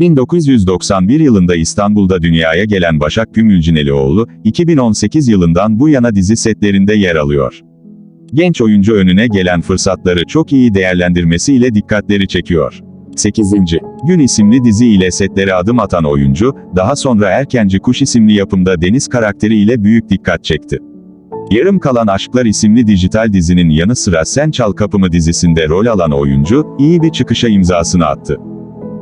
1991 yılında İstanbul'da dünyaya gelen Başak Gümülcinelioğlu, 2018 yılından bu yana dizi setlerinde yer alıyor. Genç oyuncu önüne gelen fırsatları çok iyi değerlendirmesiyle dikkatleri çekiyor. 8. Gün isimli dizi ile setlere adım atan oyuncu, daha sonra Erkenci Kuş isimli yapımda Deniz karakteri ile büyük dikkat çekti. Yarım Kalan Aşklar isimli dijital dizinin yanı sıra Sen Çal Kapımı dizisinde rol alan oyuncu, iyi bir çıkışa imzasını attı.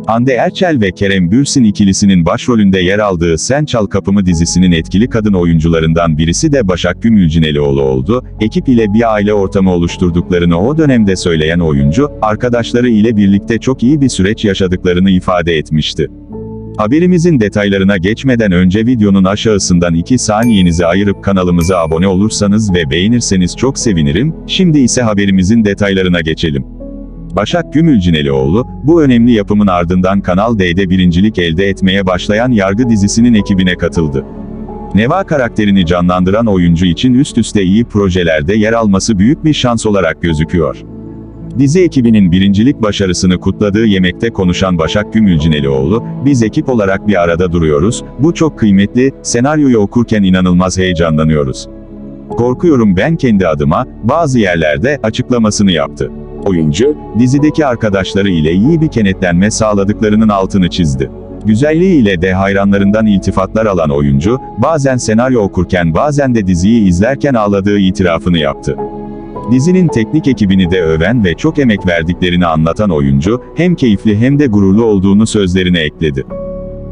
Hande Erçel ve Kerem Bürsin ikilisinin başrolünde yer aldığı Sen Çal Kapımı dizisinin etkili kadın oyuncularından birisi de Başak Gümülcinelioğlu oldu. Ekip ile bir aile ortamı oluşturduklarını o dönemde söyleyen oyuncu, arkadaşları ile birlikte çok iyi bir süreç yaşadıklarını ifade etmişti. Haberimizin detaylarına geçmeden önce videonun aşağısından 2 saniyenizi ayırıp kanalımıza abone olursanız ve beğenirseniz çok sevinirim, şimdi ise haberimizin detaylarına geçelim. Başak Gümülcinelioğlu, bu önemli yapımın ardından Kanal D'de birincilik elde etmeye başlayan Yargı dizisinin ekibine katıldı. Neva karakterini canlandıran oyuncu için üst üste iyi projelerde yer alması büyük bir şans olarak gözüküyor. Dizi ekibinin birincilik başarısını kutladığı yemekte konuşan Başak Gümülcinelioğlu, biz ekip olarak bir arada duruyoruz, bu çok kıymetli, senaryoyu okurken inanılmaz heyecanlanıyoruz. Korkuyorum ben kendi adıma, bazı yerlerde, açıklamasını yaptı. Oyuncu, dizideki arkadaşları ile iyi bir kenetlenme sağladıklarının altını çizdi. Güzelliğiyle de hayranlarından iltifatlar alan oyuncu, bazen senaryo okurken bazen de diziyi izlerken ağladığı itirafını yaptı. Dizinin teknik ekibini de öven ve çok emek verdiklerini anlatan oyuncu, hem keyifli hem de gururlu olduğunu sözlerine ekledi.